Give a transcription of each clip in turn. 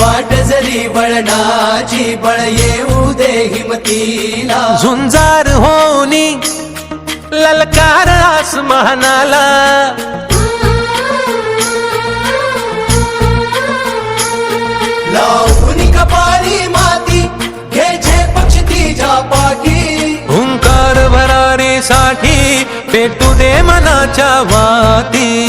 वाट जरी बळणाची बळ येऊ दे हिमतीला. झुंजार होनी ललकार आसमानाला. म्हणाला माती हुंकारसाठी पेटू दे मनाच्या वाती.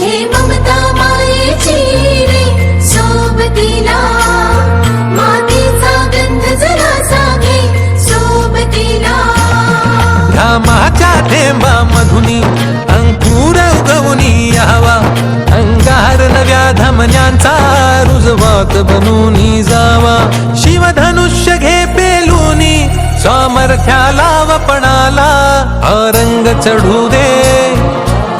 हे ममता मायेची रे सोबतीला. मातीचा गंध सोबतीला. घामाच्या थेंबा मधुनी अंकुर उगवनी यावा. अंगार नव्या धमन्यांचा रुजवात बनूनी जावा. शिवधनुष्य घे पेलूनी सामर्थ्याला वपणाला हा रंग चढू दे.